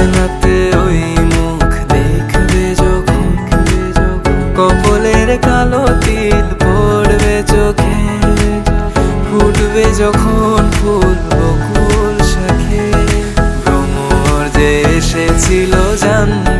বেলাতে ওই মুখ দেখবে যখন। কপলের কালো তিল পড়বে চোখে। ফুটবে যখন ফুল, বকুল শাখে। ভ্রমর যে এসেছিল জানবে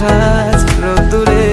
সাজ রোদ্দুরে